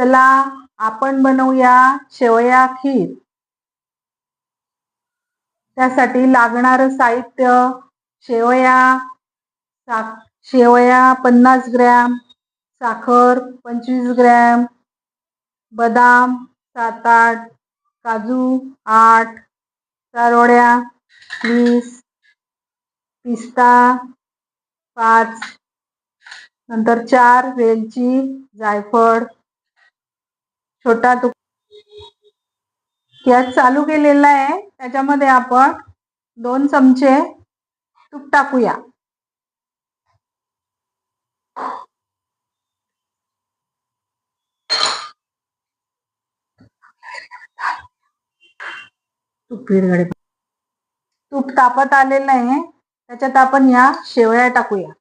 चला आपण बनवूया शेवया खीर. त्यासाठी लागणारं साहित्य शेवया सा शेवया पन्नास ग्रॅम साखर पंचवीस ग्रॅम बदाम सात आठ काजू आठ चारोळ्या वीस पिस्ता पाच नंतर चार वेलची जायफळ छोटा तुक गॅस चालू केलेला आहे. त्याच्यामध्ये आपण दोन चमचे तूप टाकूया. तूप तापत आलेलं आहे. त्याच्यात आपण या शेवया टाकूया.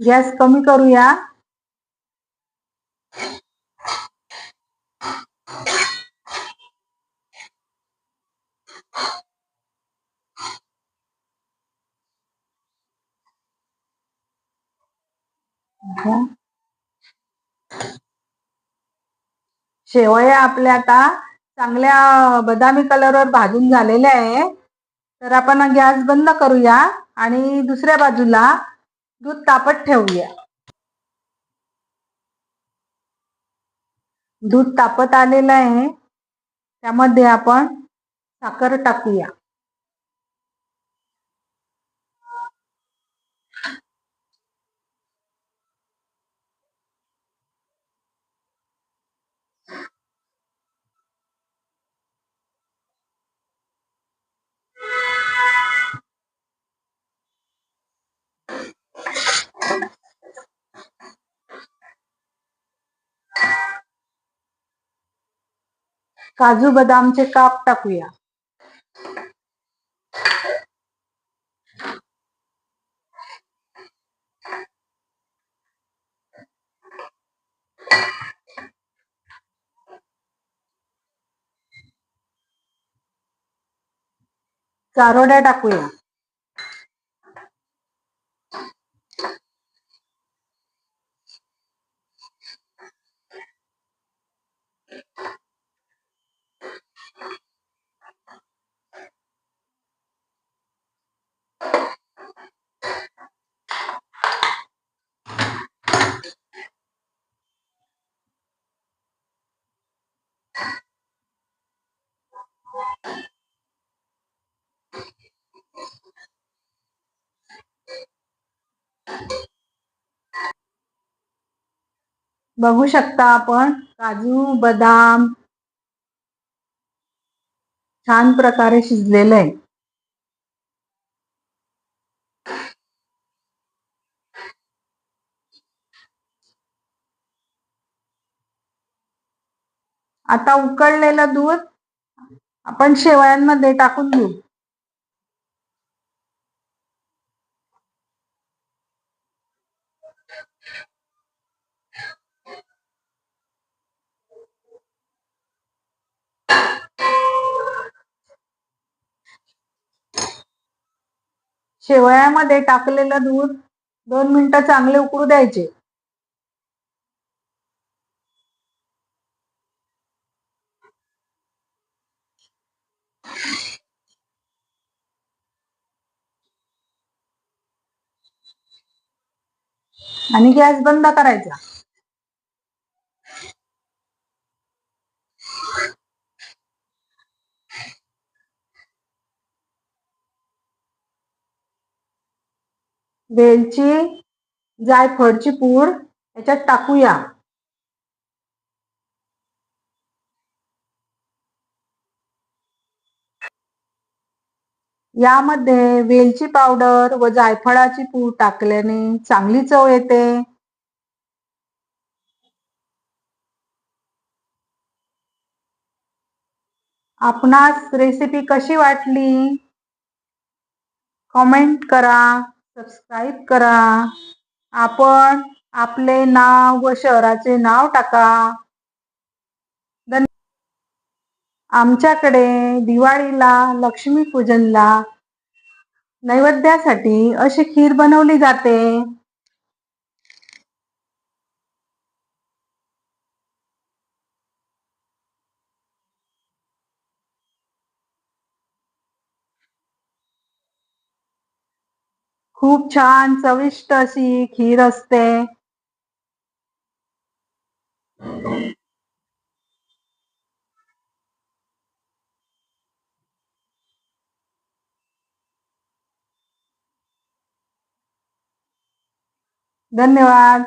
गॅस कमी करूया. शेवया आपल्या आता चांगल्या बदामी कलरवर भाजून झालेल्या आहे. तर आपण गॅस बंद करूया आणि दुसऱ्या बाजूला दूध तापत ठेवूया. दूध तापत आलेलं आहे. त्यामध्ये आपण साखर टाकूया. काजू बदामचे काप टाकूया. चारोड्या टाकूया. बघू शकता आपण. काजू बदाम छान प्रकारे शिजलेलं आहे. आता उकळलेलं दूध आपण शेवयांमध्ये टाकून घेऊ. शेवयामध्ये टाकलेलं दूध दोन मिनिटं चांगले उकळू द्यायचे. आणि गॅस बंद करायचा. वेलची जायफळची पूड याच्यात टाकूया. यामध्ये वेलची पावडर व जायफळाची पूड टाकल्याने चांगली चव येते. आपणास रेसिपी कशी वाटली? कमेंट करा. सबस्क्राईब करा. आपण आपले नाव व शहराचे नाव टाका. आमच्याकडे दिवाळीला लक्ष्मीपूजनला नैवेद्यासाठी अशी खीर बनवली जाते. खूप छान चविष्ट अशी खीर असते. धन्यवाद.